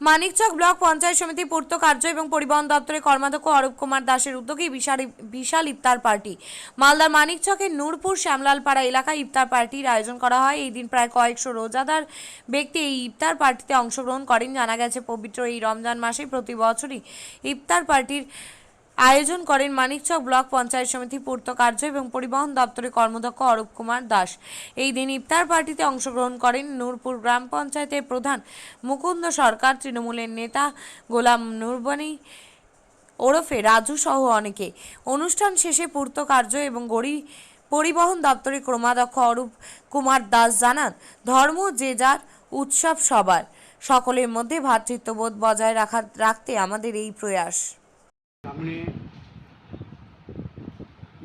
Manikchak block panchayat সমিতি পূর্ত কার্য এবং পরিবহন দপ্তরের কর্মাধ্যক্ষ অরূপ কুমার দাসের উদ্যোগে বিশাল বিশাল ইফতার পার্টি। মালদার মানিকচকের নূরপুর শ্যামলালপাড়া এলাকায় ইফতার পার্টির আয়োজন করা হয়। এই দিন প্রায় কয়েকশো রোজাদার ব্যক্তি এই ইফতার পার্টিতে অংশগ্রহণ করেন। জানা গেছে, পবিত্র এই রমজান মাসে প্রতি বছরই ইফতার পার্টির আয়োজন করেন মানিকচক ব্লক পঞ্চায়েত সমিতি পূর্ত কার্য এবং পরিবহন দপ্তরের কর্মদক্ষ অরূপ কুমার দাস। এই দিন ইফতার পার্টিতে অংশগ্রহণ করেন নূরপুর গ্রাম পঞ্চায়েতের প্রধান মুকুন্দ সরকার, তৃণমূলের নেতা গোলাম নুরবানি, ওরফে রাজু সহ অনেকে। অনুষ্ঠান শেষে পূর্ত কার্য এবং গড়ি পরিবহন দপ্তরের ক্রমাধ্যক্ষ অরূপ কুমার দাস জানান, ধর্ম, যে যার উৎসব সবার। সকলের মধ্যে ভ্রাতৃত্ববোধ বজায় রাখা, রাখতে আমাদের এই প্রয়াস। সামনে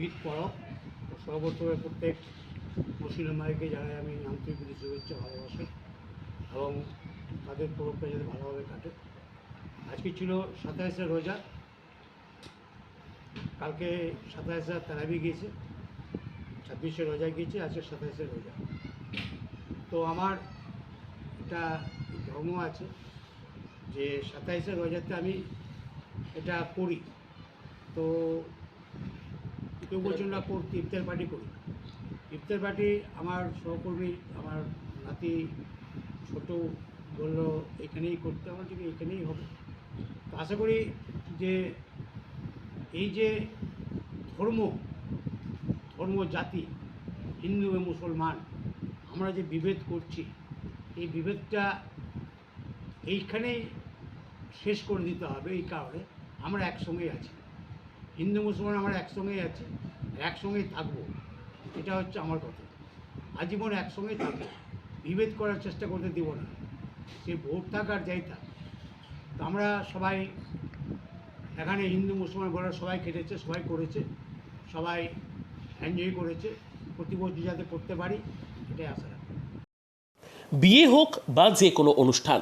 ঈদ পরব। তো সর্বপ্রথমে প্রত্যেক মুসলিম ভাইকে জানাই আমি আন্তরিক শুভেচ্ছা, ভালোবাসা এবং তাদের পরবটা যাতে ভালোভাবে কাটে। আজকে ছিল সাতাইশে রোজা। কালকে সাতাইশে তারাবি গিয়েছে। ছাব্বিশে রোজা গিয়েছে, আজকে সাতাইশে রোজা। তো আমার একটা ধর্ম আছে যে সাতাইশে রোজাতে আমি এটা করি। তো কেউ বলছেন না করতে ইফতার পার্টি করি। ইফতার পার্টি আমার সহকর্মী, আমার নাতি, ছোট বলল, এখানেই করতে আমার ঠিক এখানেই হবে। তো আশা করি যে এই যে ধর্ম ধর্ম জাতি, হিন্দু এবং মুসলমান, আমরা যে বিভেদ করছি, এই বিভেদটা এইখানেই শেষ করে দিতে হবে এই কারণে। আমরা একসঙ্গেই আছি। হিন্দু, মুসলমান আমরা একসঙ্গেই আছি একসঙ্গেই থাকব। এটা হচ্ছে আমার কথা। আজীবন একসঙ্গেই থাকব। বিভেদ করার চেষ্টা করতে দিব না। সে ভোট থাক আর যাই থাক। তো আমরা সবাই এখানে হিন্দু, মুসলমান বলে সবাই খেটেছে, সবাই করেছে, সবাই এনজয় করেছে। প্রতি বছর যাতে করতে পারি, এটাই আশা রাখি। বিয়ে হোক বা যে কোনো অনুষ্ঠান